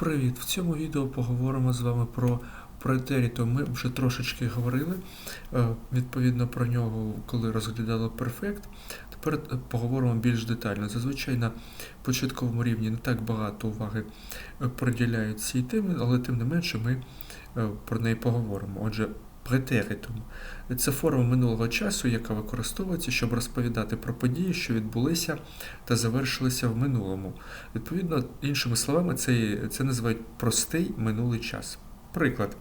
Привіт! В цьому відео поговоримо з вами про претеріто. Ми вже трошечки говорили е, відповідно про нього, коли розглядали перфект. Тепер е, поговоримо більш детально. Зазвичай на початковому рівні не так багато уваги е, приділяють цій темі, але тим не менше ми про неї поговоримо. Отже, претеритум це форма минулого часу, яка використовується, щоб розповідати про події, що відбулися та завершилися в минулому. Відповідно, іншими словами, це це називають простий минулий час. Приклад.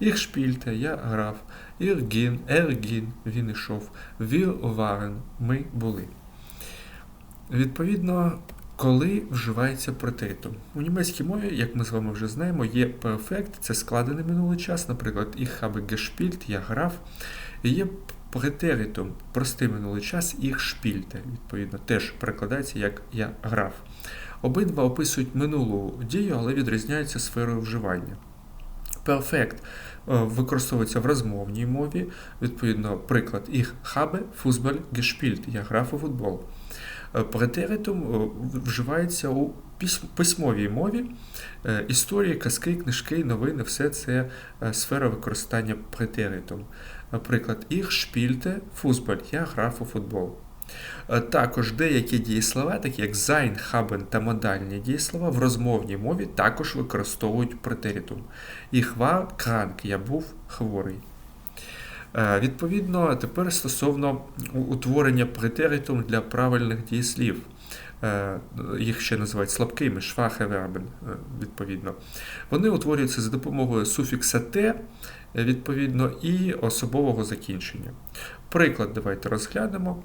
Їх шпільте, я грав, іргін, ергін, він ішов, вір варен, ми були. Відповідно, коли вживається претеритум. У німецькій мові, як ми з вами вже знаємо, є перфект, це складений минулий час, наприклад, ich habe gespielt, я грав. І є претеритум, простий минулий час, їх шпільте, відповідно, теж перекладається як я грав. Обидва описують минулу дію, але відрізняються сферою вживання. Перфект використовується в розмовній мові, відповідно, приклад, ich habe Fußball gespielt, я грав у футбол. Е, претеритум е, вживається у письмовій мові. Е, історії, казки, книжки, новини все це сфера використання претеритум. Наприклад, «Ich spielte Fußball» – я грав у футбол. Також деякі дієслова, такі як sein, haben та модальні дієслова, в розмовній мові також використовують претеритум. Ich war krank – я був хворий. Е, відповідно, тепер стосовно утворення претеритум для правильних дієслів. Е, їх ще називають слабкими, швахевербен, відповідно. Вони утворюються за допомогою суфікса те, відповідно, і особового закінчення. Приклад, давайте розглянемо.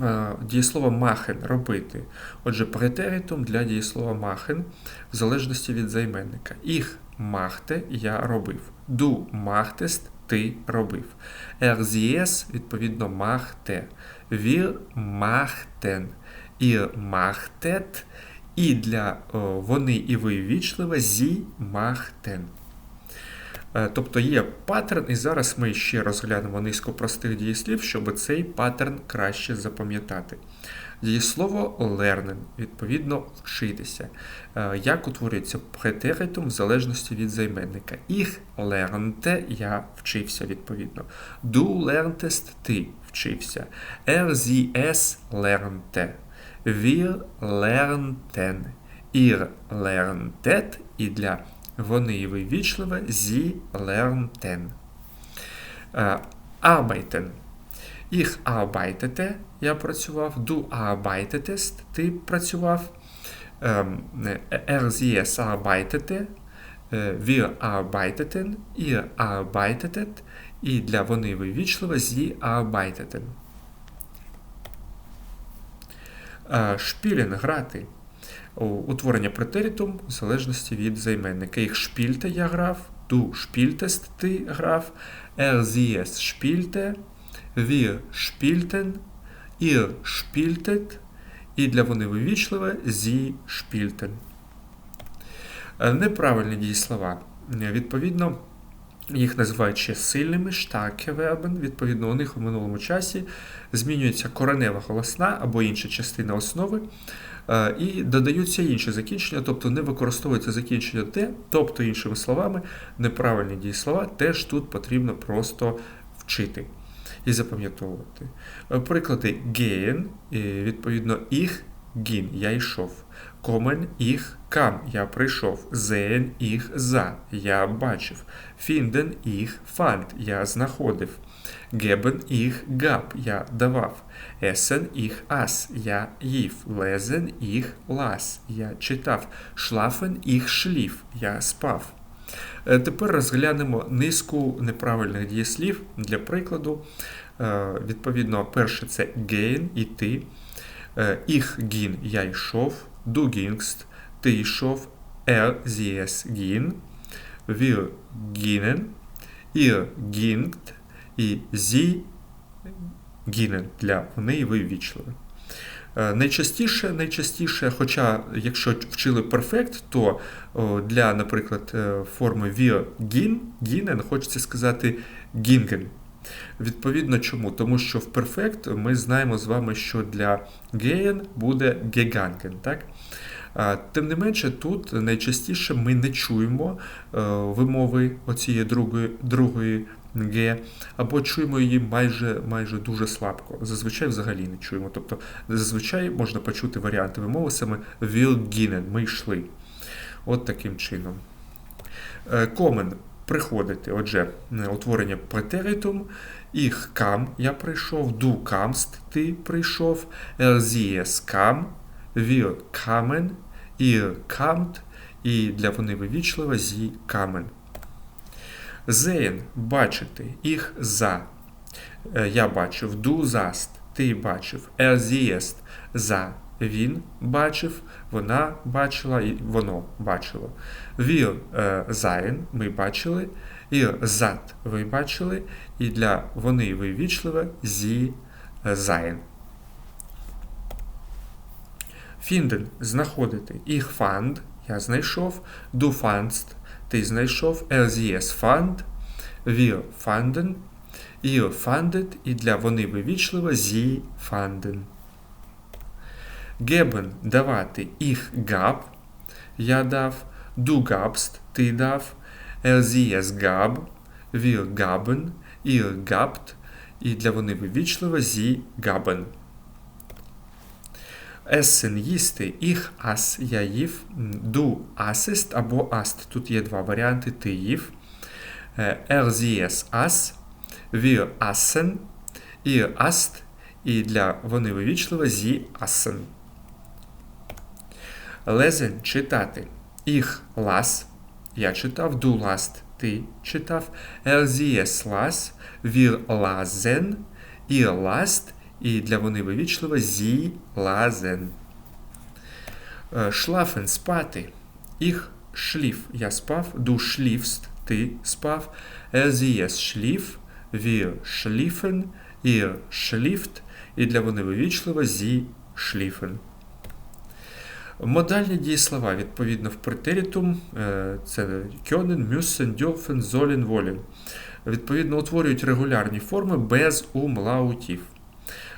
Е, дієслово махен робити. Отже, претеритум для дієслова махен в залежності від займенника. Їх махте я робив. Ду махтест ти робив. Ерзієс, відповідно, махте. Вір махтен. Ір махтет. І для о, вони і ви вічливе зі махтен. Е, тобто є паттерн, і зараз ми ще розглянемо низку простих дієслів, щоб цей паттерн краще запам'ятати. Дієслово learning, відповідно, вчитися. Е, як утворюється претеритум в залежності від займенника. Ich lernte, я вчився, відповідно. Du lerntest, ти вчився. Er, sie, es lernte. Wir lernten. Ihr lerntet і для вони і вивічливе lernten. Е, arbeiten. Ich arbeitete, я працював, du arbeitetest, ти працював. Er, sie, es arbeitete, wir arbeiteten, ihr arbeitetet, і для вони sie arbeiteten. Шпілін грати. Утворення претеритум в залежності від займенника. Їх шпільте я грав, du шпільтест ти грав, er, sie, es шпільте, wir spielten, ihr spieltet, і для вони вивічливе зі шпільтен. Неправильні дієслова. Відповідно, їх називають ще сильними, штакевербен. Відповідно, у них у минулому часі змінюється коренева голосна або інша частина основи. Е, і додаються інші закінчення, тобто не використовується закінчення те, тобто, іншими словами, неправильні дієслова теж тут потрібно просто вчити і запам'ятовувати. Е, приклади gehen, відповідно, ich гін, я йшов. Комен їх кам, я прийшов. Зен їх за, я бачив. Фінден їх фанд, я знаходив. Гебен їх габ, я давав. Есен їх ас, я їв. Лезен їх лас, я читав. Шлафен їх шліф, я спав. Е, тепер розглянемо низку неправильних дієслів для прикладу. Е, відповідно, перше це гейн іти. Ich ging, я йшов. Du gingst, ти йшов. Er, es ging. Wir gingen. Ihr gingt. І sie gingen для вони і ви ввічливі. Найчастіше, найчастіше, хоча якщо вчили перфект, то для, наприклад, форми wir gin, ginen, хочеться сказати gingen. Відповідно, чому? Тому що в перфект ми знаємо з вами, що для геєн буде геганген. Так? Тим не менше, тут найчастіше ми не чуємо е, вимови оцієї другої, другої Г, або чуємо її майже майже дуже слабко. Зазвичай взагалі не чуємо. Тобто зазвичай можна почути варіанти вимови саме will ми йшли. От таким чином. Е, комен приходити. Отже, е, утворення претеритум. Ich kam, я прийшов, du kamst, ти прийшов, es kam, wir kamen, ihr kamt, і для вони вивічливо sie kamen. Sehen – бачити, їх за. Е, Я бачив, sahst, ти бачив, er siehst, за. Він бачив, вона бачила і воно бачило. Wir е, ми бачили, ihr saht, ви бачили, і для вони вивічливе sie sein. Finden – знаходити. Ich fand, я знайшов, du fandst, ти знайшов, er es fand, wir fanden, ihr fandet, і для вони вивічливо sie fanden. Geben – давати. Ich gab, я дав, du gabst, ти дав, er es gab, wir gaben, ihr gabt, і для вони вивічливо sie gaben. Essen – їсти. Ich aß, я їв. Du assest або ast. Тут є два варіанти. Ти їв. Е, Er es aß. Wir aßen. Ihr aßt. І для вони вивічливо sie aßen. Lesen – читати. Ich las. Я читав. Du last. Ти читав. Er sie es las. Wir lasen. І для вони вивічливо sie lasen. Шлафен – спати. Ich schlief. Я спав. Du schliefst. Ти спав. Es schlief. Wir schliefen. Ihr schlieft. І для вони вивічливо sie schliefen. Модальні дієслова, відповідно, в претеритум е, це können, müssen, dürfen, sollen, wollen. Відповідно, утворюють регулярні форми без умлаутів.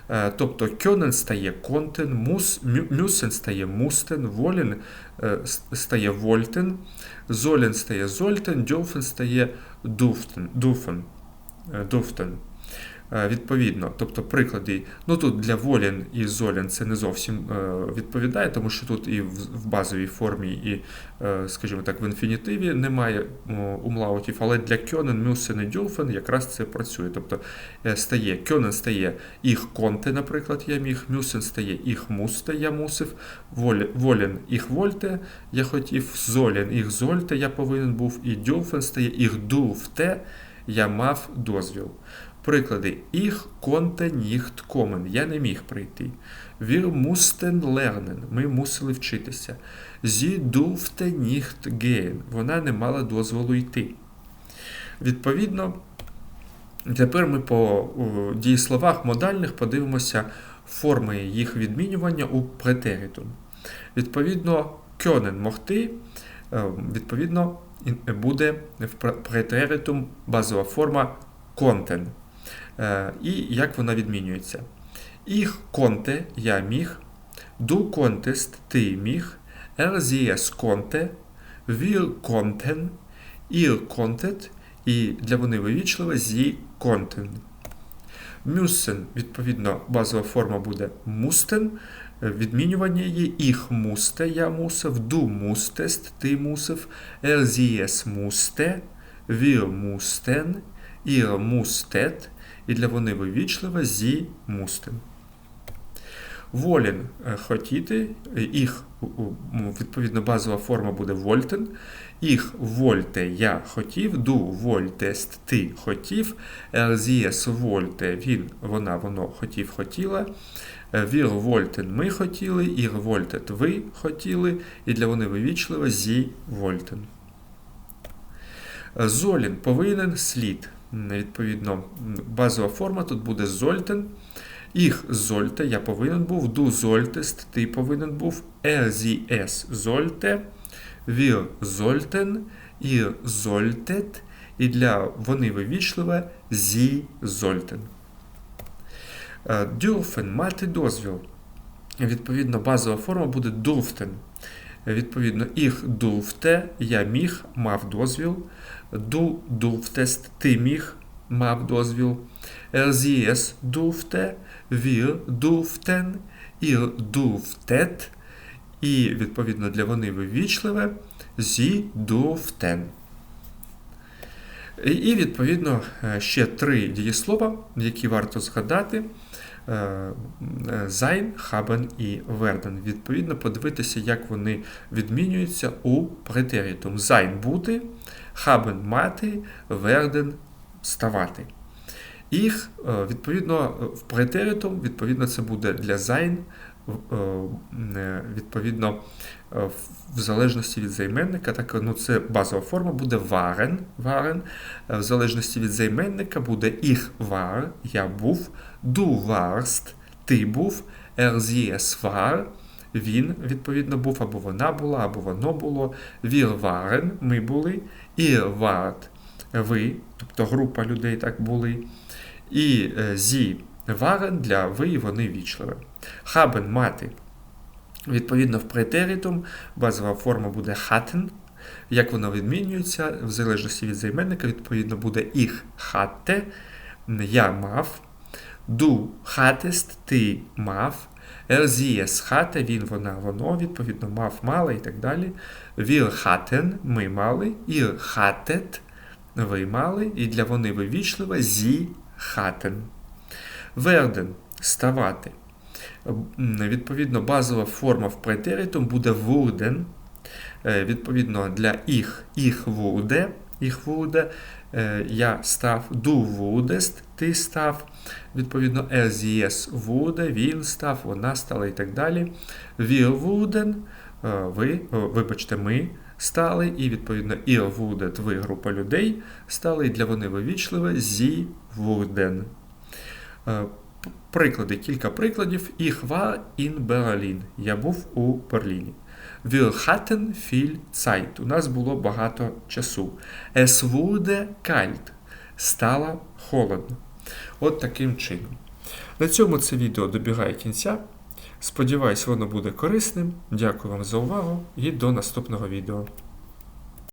Е, Тобто Кьонен стає контен, мус, Мюсен стає мустен, wollen е, стає вольтен, Золін стає зольтен, Дьофен стає дуфтен, дуфен, е, дуфтен. Е, Відповідно, тобто приклади, ну тут для волін і золін це не зовсім е, відповідає, тому що тут і в базовій формі, і, е, скажімо так, в інфінітиві немає умлаутів, але для кьонен, мюсен і дюлфен якраз це працює. Тобто стає кьонен стає їх конте, наприклад, я міг, мюсен стає їх мусте, я мусив, волін їх вольте, я хотів, золін їх зольте, я повинен був, і дюлфен стає їх дуфте, я мав дозвіл. Приклади. Ich konnte nicht kommen. Я не міг прийти. Wir mussten lernen. Ми мусили вчитися. Sie durfte nicht gehen. Вона не мала дозволу йти. Відповідно, тепер ми по дієсловах модальних подивимося форми їх відмінювання у претеритум. Відповідно, können могти, відповідно, буде в претеритум базова форма conten. І як вона відмінюється? Ich konnte – я міг, du konntest – ти міг, er es konnte, wir konnten, ihr konntet і для вони вивічливо sie konnten. Müssen, відповідно, базова форма буде mussten, відмінювання її ich musste, я мусив, du musstest, ти мусив, er es musste, wir mussten, ihr musstet, і для вони вивічливо зі мустин. Волін хотіти, їх, відповідно, базова форма буде вольтен. Їх вольте я хотів, ду вольтест ти хотів, ерзієс вольте він, вона, воно хотів, хотіла. Вір вольтен ми хотіли, ір вольтет ви хотіли, і для вони вивічливо зі вольтен. Золін повинен слід відповідно, базова форма тут буде зольтен. Їх зольте, я повинен був, ду зольтест, ти повинен був, es зольте, wir зольтен, ihr зольтет, і для вони вивічливе зі зольтен. Дюрфен мати дозвіл. Відповідно, базова форма буде дурфтен. Відповідно, їх durfte, я міг, мав дозвіл. Du durftest, ти міг, мав дозвіл. Es durfte, wir durften, ihr durftet. І, відповідно, для вони вивічливе sie durften. І- І, відповідно, е, ще три дієслова, які варто згадати. Е, хабен Sein, haben і werden. Відповідно, подивитися, як вони відмінюються у претерітум. Sein – бути, haben – мати, werden – ставати. Їх, е, відповідно, в претерітум, відповідно, це буде для е, е, відповідно, е, в- залежності від займенника, так, ну, це базова форма буде waren, waren. Е, В залежності від займенника буде ich war, я був, du warst, ти був, es war, він, відповідно, був, або вона була, або воно було, wir waren, ми були, ihr wart, ви, тобто група людей так були, і е, waren для ви і вони вічливі. Haben – мати. Відповідно, в претерітум базова форма буде hatten. Як воно відмінюється, в залежності від займенника, відповідно, буде ich hatte, я мав, du hattest, ти мав, es hatte, він, вона, воно, відповідно, мав, мала і так далі. Wir hatten, ми мали, ihr hattet, ви мали, і для вони вивічливе sie hatten. Werden – ставати. Відповідно, базова форма в претерітум буде wurden. Е, Відповідно, для їх, їх wurde, їх wurde, е, я став, du wurdest, ти став. Відповідно, sie es він став, вона стала і так далі. Wurden, е, ви, вибачте, ми стали, і відповідно ihr wurdet, ви група людей стали, і для вони вивічливе sie wurden. Е, Приклади, кілька прикладів. Ich war in Berlin. Я був у Берліні. Wir hatten viel Zeit. У нас було багато часу. Es wurde kalt. Стало холодно. От таким чином. На цьому це відео добігає кінця. Сподіваюсь, воно буде корисним. Дякую вам за увагу і до наступного відео.